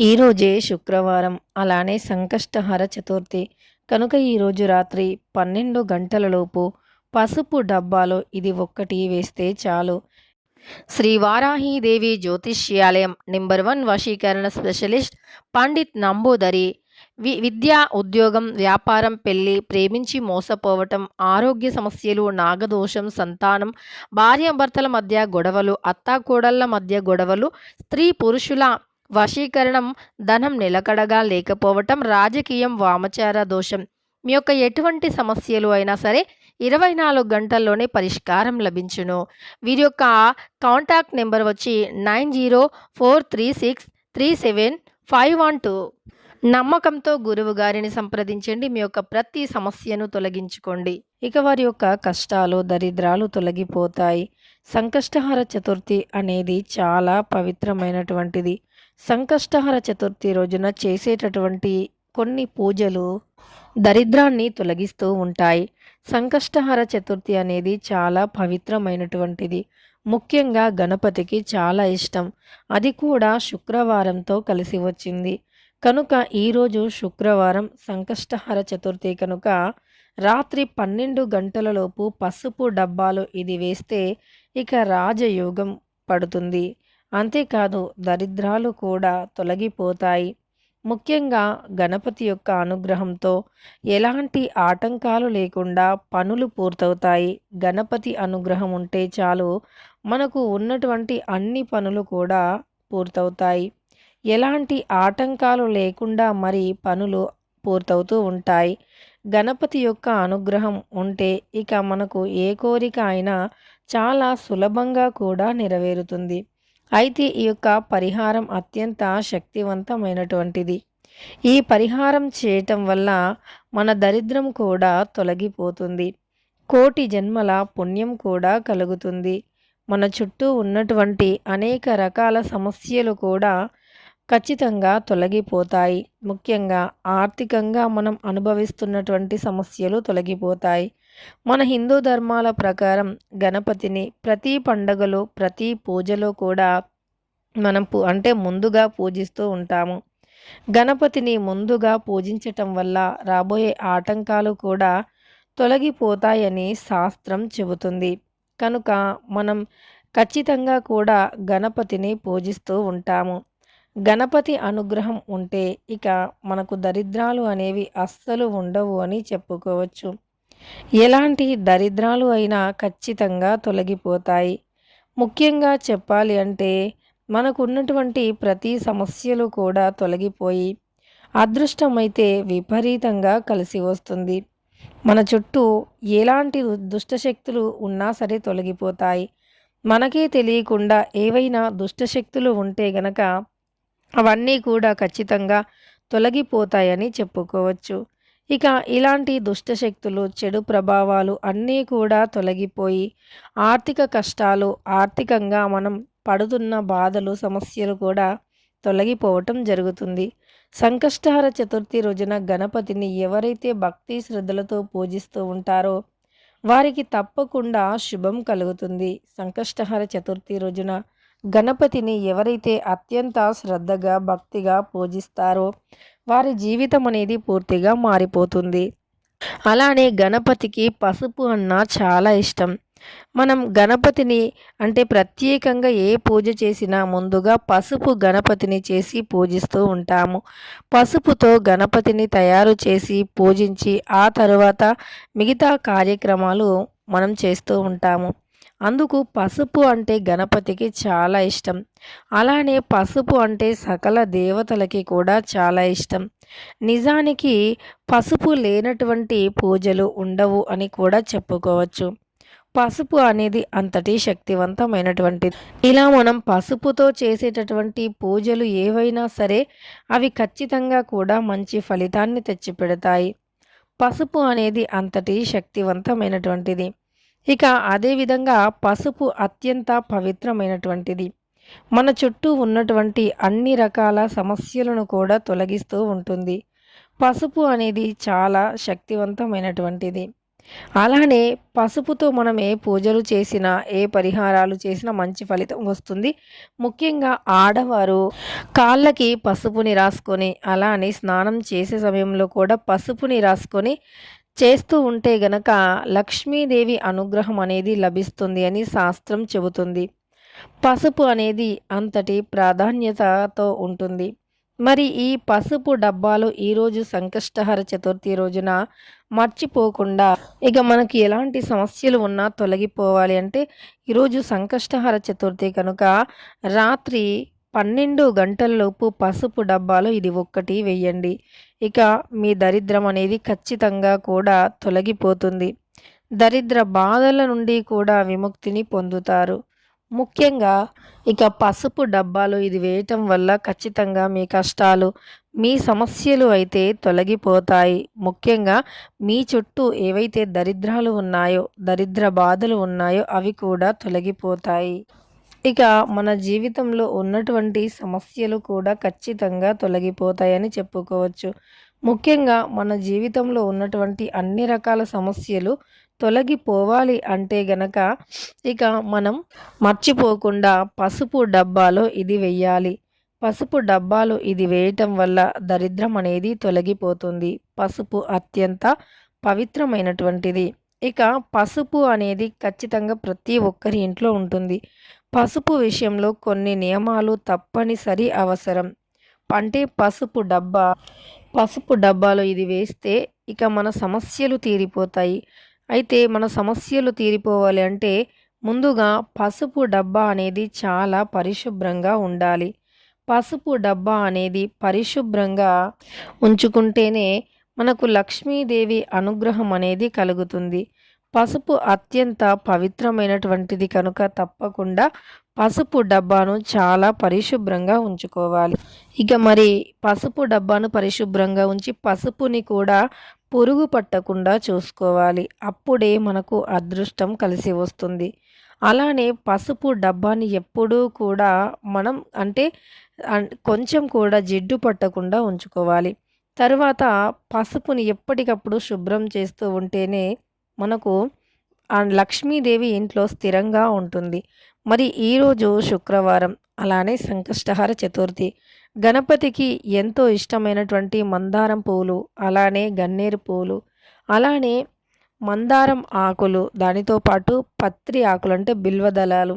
ఈరోజే శుక్రవారం. అలానే సంకష్టహర చతుర్థి. కనుక ఈరోజు రాత్రి పన్నెండు గంటలలోపు పసుపు డబ్బాలో ఇది ఒక్కటి వేస్తే చాలు. శ్రీ వారాహీదేవి జ్యోతిష్యాలయం నెంబర్ వన్ వశీకరణ స్పెషలిస్ట్ పండిత్ నంబూదరి వి విద్య ఉద్యోగం వ్యాపారం పెళ్ళి ప్రేమించి మోసపోవటం ఆరోగ్య సమస్యలు నాగదోషం సంతానం భార్యాభర్తల మధ్య గొడవలు అత్తాకోడళ్ళ మధ్య గొడవలు స్త్రీ పురుషుల వశీకరణం ధనం నిలకడగా లేకపోవటం రాజకీయం వామచార దోషం. మీ యొక్క ఎటువంటి సమస్యలు అయినా సరే ఇరవై నాలుగు గంటల్లోనే పరిష్కారం లభించును. వీరి యొక్క కాంటాక్ట్ నెంబర్ వచ్చి nine zero four three six three seven five one two. నమ్మకంతో గురువు గారిని సంప్రదించండి మీ యొక్క ప్రతి సమస్యను తొలగించుకోండి. ఇక వారి యొక్క కష్టాలు దరిద్రాలు తొలగిపోతాయి. సంకష్టహార చతుర్థి అనేది చాలా పవిత్రమైనటువంటిది. సంకష్టహర చతుర్థి రోజున చేసేటటువంటి కొన్ని పూజలు దరిద్రాన్ని తొలగిస్తూ ఉంటాయి. సంకష్టహర చతుర్థి అనేది చాలా పవిత్రమైనటువంటిది. ముఖ్యంగా గణపతికి చాలా ఇష్టం. అది కూడా శుక్రవారంతో కలిసి వచ్చింది. కనుక ఈరోజు శుక్రవారం సంకష్టహర చతుర్థి కనుక రాత్రి పన్నెండు గంటలలోపు పసుపు డబ్బాలు ఇది వేస్తే ఇక రాజయోగం పడుతుంది. అంతేకాదు దరిద్రాలు కూడా తొలగిపోతాయి. ముఖ్యంగా గణపతి యొక్క అనుగ్రహంతో ఎలాంటి ఆటంకాలు లేకుండా పనులు పూర్తవుతాయి. గణపతి అనుగ్రహం ఉంటే చాలు మనకు ఉన్నటువంటి అన్ని పనులు కూడా పూర్తవుతాయి. ఎలాంటి ఆటంకాలు లేకుండా మరి పనులు పూర్తవుతూ ఉంటాయి. గణపతి యొక్క అనుగ్రహం ఉంటే ఇక మనకు ఏ కోరిక అయినా చాలా సులభంగా కూడా నెరవేరుతుంది. అయితే ఈ యొక్క పరిహారం అత్యంత శక్తివంతమైనటువంటిది. ఈ పరిహారం చేయటం వల్ల మన దరిద్రం కూడా తొలగిపోతుంది. కోటి జన్మల పుణ్యం కూడా కలుగుతుంది. మన చుట్టూ ఉన్నటువంటి అనేక రకాల సమస్యలు కూడా ఖచ్చితంగా తొలగిపోతాయి. ముఖ్యంగా ఆర్థికంగా మనం అనుభవిస్తున్నటువంటి సమస్యలు తొలగిపోతాయి. మన హిందూ ధర్మాల ప్రకారం గణపతిని ప్రతి పండగలో ప్రతి పూజలో కూడా మనం పూ అంటే ముందుగా పూజిస్తూ ఉంటాము. గణపతిని ముందుగా పూజించటం వల్ల రాబోయే ఆటంకాలు కూడా తొలగిపోతాయని శాస్త్రం చెబుతుంది. కనుక మనం ఖచ్చితంగా కూడా గణపతిని పూజిస్తూ ఉంటాము. గణపతి అనుగ్రహం ఉంటే ఇక మనకు దరిద్రాలు అనేవి అస్సలు ఉండవు అని చెప్పుకోవచ్చు. ఎలాంటి దరిద్రాలు అయినా ఖచ్చితంగా తొలగిపోతాయి. ముఖ్యంగా చెప్పాలి అంటే మనకు ఉన్నటువంటి ప్రతి సమస్యలు కూడా తొలగిపోయి అదృష్టమైతే విపరీతంగా కలిసి వస్తుంది. మన చుట్టూ ఎలాంటి దుష్టశక్తులు ఉన్నా సరే తొలగిపోతాయి. మనకే తెలియకుండా ఏవైనా దుష్టశక్తులు ఉంటే గనక అవన్నీ కూడా ఖచ్చితంగా తొలగిపోతాయని చెప్పుకోవచ్చు. ఇక ఇలాంటి దుష్టశక్తులు చెడు ప్రభావాలు అన్నీ కూడా తొలగిపోయి ఆర్థిక కష్టాలు ఆర్థికంగా మనం పడుతున్న బాధలు సమస్యలు కూడా తొలగిపోవటం జరుగుతుంది. సంకష్టహర చతుర్థి రోజున గణపతిని ఎవరైతే భక్తి శ్రద్ధలతో పూజిస్తూ ఉంటారో వారికి తప్పకుండా శుభం కలుగుతుంది. సంకష్టహర చతుర్థి రోజున గణపతిని ఎవరైతే అత్యంత శ్రద్ధగా భక్తిగా పూజిస్తారో వారి జీవితం అనేది పూర్తిగా మారిపోతుంది. అలానే గణపతికి పసుపు అన్న చాలా ఇష్టం. మనం గణపతిని అంటే ప్రత్యేకంగా ఏ పూజ చేసినా ముందుగా పసుపు గణపతిని చేసి పూజిస్తూ ఉంటాము. పసుపుతో గణపతిని తయారు చేసి పూజించి ఆ తరువాత మిగతా కార్యక్రమాలు మనం చేస్తూ ఉంటాము. అందుకు పసుపు అంటే గణపతికి చాలా ఇష్టం. అలానే పసుపు అంటే సకల దేవతలకి కూడా చాలా ఇష్టం. నిజానికి పసుపు లేనటువంటి పూజలు ఉండవు అని కూడా చెప్పుకోవచ్చు. పసుపు అనేది అంతటి శక్తివంతమైనటువంటిది ఇలా మనం పసుపుతో చేసేటటువంటి పూజలు ఏవైనా సరే అవి ఖచ్చితంగా కూడా మంచి ఫలితాన్ని తెచ్చిపెడతాయి. పసుపు అనేది అంతటి శక్తివంతమైనటువంటిది. ఇక అదేవిధంగా పసుపు అత్యంత పవిత్రమైనటువంటిది. మన చుట్టూ ఉన్నటువంటి అన్ని రకాల సమస్యలను కూడా తొలగిస్తూ ఉంటుంది. పసుపు అనేది చాలా శక్తివంతమైనటువంటిది. అలానే పసుపుతో మనం ఏ పూజలు చేసినా ఏ పరిహారాలు చేసినా మంచి ఫలితం వస్తుంది. ముఖ్యంగా ఆడవారు కాళ్ళకి పసుపుని రాసుకొని అలానే స్నానం చేసే సమయంలో కూడా పసుపుని రాసుకొని చేస్తూ ఉంటే గనక లక్ష్మీదేవి అనుగ్రహం అనేది లభిస్తుంది అని శాస్త్రం చెబుతుంది. పసుపు అనేది అంతటి ప్రాధాన్యతతో ఉంటుంది. మరి ఈ పసుపు డబ్బాలు ఈరోజు సంకష్టహర చతుర్థి రోజున మర్చిపోకుండా ఇక మనకి ఎలాంటి సమస్యలు ఉన్నా తొలగిపోవాలి అంటే ఈరోజు సంకష్టహర చతుర్థి కనుక రాత్రి పన్నెండు గంటలలోపు పసుపు డబ్బాలో ఇది ఒక్కటి వెయ్యండి. ఇక మీ దరిద్రం అనేది ఖచ్చితంగా కూడా తొలగిపోతుంది. దరిద్ర బాధల నుండి కూడా విముక్తిని పొందుతారు. ముఖ్యంగా ఇక పసుపు డబ్బాలు ఇది వేయటం వల్ల ఖచ్చితంగా మీ కష్టాలు మీ సమస్యలు అయితే తొలగిపోతాయి. ముఖ్యంగా మీ చుట్టూ ఏవైతే దరిద్రాలు ఉన్నాయో దరిద్ర బాధలు ఉన్నాయో అవి కూడా తొలగిపోతాయి. ఇక మన జీవితంలో ఉన్నటువంటి సమస్యలు కూడా ఖచ్చితంగా తొలగిపోతాయని చెప్పుకోవచ్చు. ముఖ్యంగా మన జీవితంలో ఉన్నటువంటి అన్ని రకాల సమస్యలు తొలగిపోవాలి అంటే గనక ఇక మనం మర్చిపోకుండా పసుపు డబ్బాలో ఇది వెయ్యాలి. పసుపు డబ్బాలు ఇది వేయటం వల్ల దరిద్రం అనేది తొలగిపోతుంది. పసుపు అత్యంత పవిత్రమైనటువంటిది. ఇక పసుపు అనేది ఖచ్చితంగా ప్రతి ఒక్కరి ఇంట్లో ఉంటుంది. పసుపు విషయంలో కొన్ని నియమాలు తప్పనిసరి అవసరం. అంటే పసుపు డబ్బా పసుపు డబ్బాలో ఇది వేస్తే ఇక మన సమస్యలు తీరిపోతాయి. అయితే మన సమస్యలు తీరిపోవాలి అంటే ముందుగా పసుపు డబ్బా అనేది చాలా పరిశుభ్రంగా ఉండాలి. పసుపు డబ్బా అనేది పరిశుభ్రంగా ఉంచుకుంటేనే మనకు లక్ష్మీదేవి అనుగ్రహం అనేది కలుగుతుంది. పసుపు అత్యంత పవిత్రమైనటువంటిది కనుక తప్పకుండా పసుపు డబ్బాను చాలా పరిశుభ్రంగా ఉంచుకోవాలి. ఇక మరి పసుపు డబ్బాను పరిశుభ్రంగా ఉంచి పసుపుని కూడా పురుగు పట్టకుండా చూసుకోవాలి. అప్పుడే మనకు అదృష్టం కలిసి వస్తుంది. అలానే పసుపు డబ్బాని ఎప్పుడూ కూడా మనం అంటే కొంచెం కూడా జిడ్డు పట్టకుండా ఉంచుకోవాలి. తర్వాత పసుపుని ఎప్పటికప్పుడు శుభ్రం చేస్తూ ఉంటేనే మనకు లక్ష్మీదేవి ఇంట్లో స్థిరంగా ఉంటుంది. మరి ఈరోజు శుక్రవారం అలానే సంకష్టహార చతుర్థి. గణపతికి ఎంతో ఇష్టమైనటువంటి మందారం పువ్వులు అలానే గన్నేరు పువ్వులు అలానే మందారం ఆకులు దానితో పాటు పత్రి ఆకులు అంటే బిల్వదళాలు.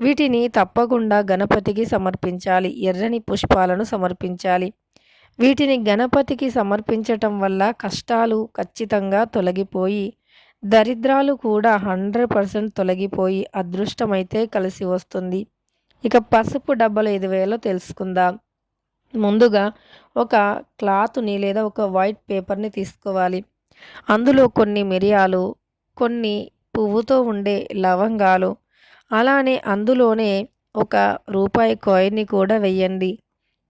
వీటిని తప్పకుండా గణపతికి సమర్పించాలి. ఎర్రని పుష్పాలను సమర్పించాలి. వీటిని గణపతికి సమర్పించటం వల్ల కష్టాలు ఖచ్చితంగా తొలగిపోయి దరిద్రాలు కూడా హండ్రెడ్ పర్సెంట్ తొలగిపోయి అదృష్టమైతే కలిసి వస్తుంది. ఇక పసుపు డబ్బలు ఐదు వేలో తెలుసుకుందాం. ముందుగా ఒక క్లాత్ని లేదా ఒక వైట్ పేపర్ని తీసుకోవాలి. అందులో కొన్ని మిరియాలు కొన్ని పువ్వుతో ఉండే లవంగాలు అలానే అందులోనే ఒక రూపాయి కాయిన్ని కూడా వెయ్యండి.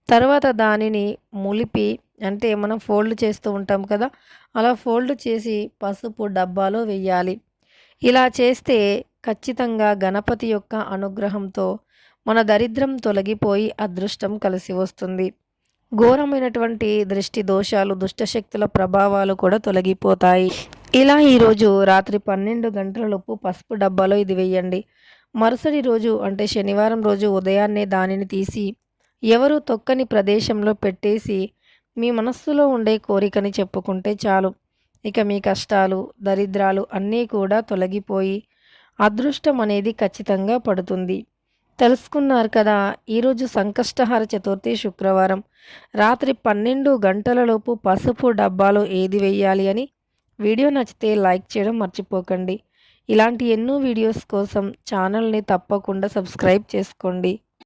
తర్వాత దానిని ములిపి అంటే మనం ఫోల్డ్ చేస్తూ ఉంటాం కదా అలా ఫోల్డ్ చేసి పసుపు డబ్బాలో వెయ్యాలి. ఇలా చేస్తే ఖచ్చితంగా గణపతి యొక్క అనుగ్రహంతో మన దరిద్రం తొలగిపోయి అదృష్టం కలిసి వస్తుంది. ఘోరమైనటువంటి దృష్టి దోషాలు దుష్టశక్తుల ప్రభావాలు కూడా తొలగిపోతాయి. ఇలా ఈరోజు రాత్రి పన్నెండు గంటలలోపు పసుపు డబ్బాలో ఇది వేయండి మరుసటి రోజు అంటే శనివారం రోజు ఉదయాన్నే దానిని తీసి ఎవరు తొక్కని ప్రదేశంలో పెట్టేసి మీ మనస్సులో ఉండే కోరికని చెప్పుకుంటే చాలు. ఇక మీ కష్టాలు దరిద్రాలు అన్నీ కూడా తొలగిపోయి అదృష్టం అనేది ఖచ్చితంగా పడుతుంది. తెలుసుకున్నారు కదా ఈరోజు సంకష్టహార చతుర్థి శుక్రవారం. రాత్రి పన్నెండు గంటలలోపు పసుపు డబ్బాలో ఏది వెయ్యాలి అని? వీడియో నచ్చితే లైక్ చేయడం మర్చిపోకండి. ఇలాంటి ఎన్నో వీడియోస్ కోసం ఛానల్ని తప్పకుండా సబ్స్క్రైబ్ చేసుకోండి.